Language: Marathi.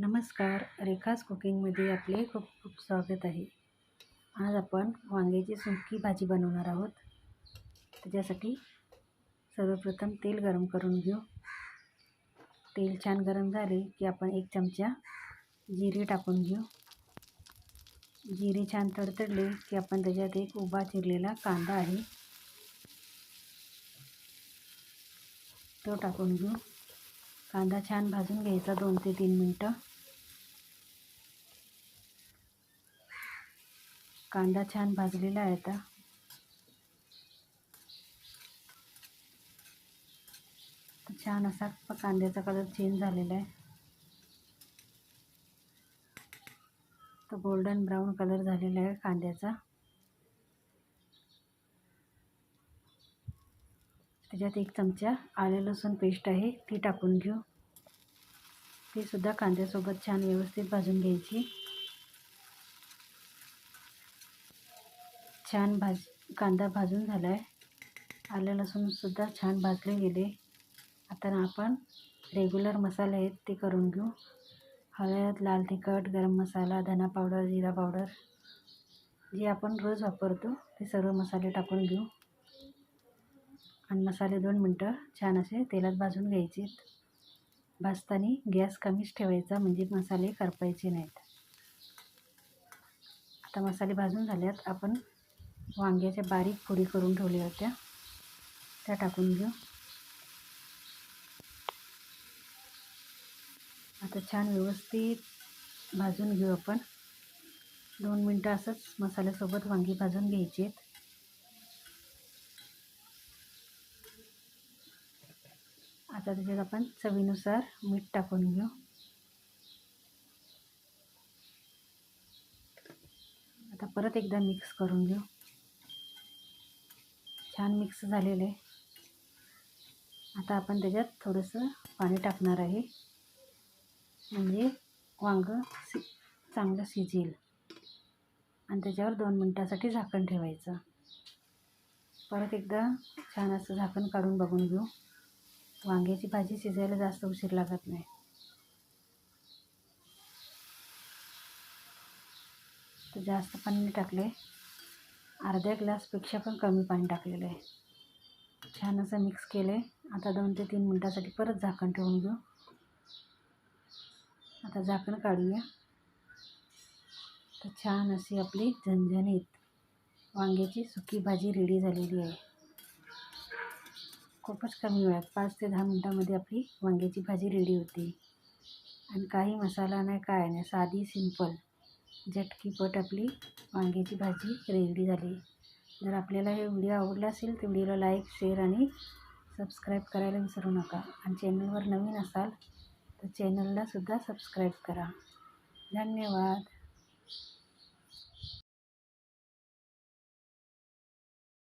नमस्कार. रेखाज कुकिंगमध्ये आपले खूप खूप स्वागत आहे. आज आपण वांग्याची सुकी भाजी बनवणार आहोत. त्याच्यासाठी सर्वप्रथम तेल गरम करून घेऊ. तेल छान गरम झाले की आपण एक चमचा जिरे टाकून घेऊ. जिरे छान तडतडले की आपण त्याच्यात एक उभा चिरलेला कांदा आहे. तो टाकून घेऊ. कांदा छान भाजून घ्यायचा दोन ते तीन मिनटं. कांदा छान भाजलेला आहे आता. छान असा कांद्याचा कलर चेंज झालेला आहे. तो गोल्डन ब्राऊन कलर झालेला आहे कांद्याचा. त्याच्यात एक चमचा आले लसूण पेस्ट आहे ती टाकून घेऊ. ती सुद्धा कांद्यासोबत छान व्यवस्थित भाजून घ्यायची. छान भाज कांदा भाजून झाला आहे आलं लसूणसुद्धा छान भाजले गेले. आता आपण रेग्युलर मसाले आहेत ते करून घेऊ. हळद लाल तिखट गरम मसाला धना पावडर जिरा पावडर जे आपण रोज वापरतो ते सर्व मसाले टाकून घेऊ. आणि मसाले दोन मिनटं छान असे तेलात भाजून घ्यायचे भाजताना गॅस कमीच ठेवायचा म्हणजे मसाले करपायचे नाहीत. आता मसाले भाजून झाल्यात. आपण वांग्याच्या बारीक फोडी करून ठेवल्या होत्या. त्या टाकून घेऊ. आता छान व्यवस्थित भाजून घेऊ आपण. दोन मिनटं असंच मसाल्यासोबत वांगी भाजून घ्यायची आहेत. आता त्याच्यात आपण चवीनुसार मीठ टाकून घेऊ. आता परत एकदा मिक्स करून घेऊ. छान मिक्स झालेलं आहे. आता आपण त्याच्यात थोडंसं पाणी टाकणार आहे. म्हणजे वांगं सि चांगलं शिजेल. आणि त्याच्यावर दोन मिनटासाठी झाकण ठेवायचं. परत एकदा छान असं झाकण काढून बघून घेऊ. वांग्याची भाजी शिजायला जास्त उशीर लागत नाही. तर जास्त पाणी टाकले अर्ध्या ग्लासपेक्षा पण कमी पाणी टाकलेलं आहे. छान असं मिक्स केलं आहे आता दोन ते तीन मिनटासाठी परत झाकण ठेवून घेऊ. आता झाकण काढूया. तर छान अशी आपली झणझणीत वांग्याची सुकी भाजी रेडी झालेली आहे. खूपच कमी वेळात पाच ते दहा मिनटामध्ये आपली वांग्याची भाजी रेडी होती. आणि काही मसाला नाही काय नाही साधी सिंपल झटकीपट आपली वांग्याची भाजी रेडी झाली. जर आपल्याला हे व्हिडिओ आवडला असेल तर व्हिडिओला लाईक शेअर आणि सबस्क्राईब करायला विसरू नका. आणि चॅनलवर नवीन असाल तर चॅनललासुद्धा सबस्क्राईब करा. धन्यवाद.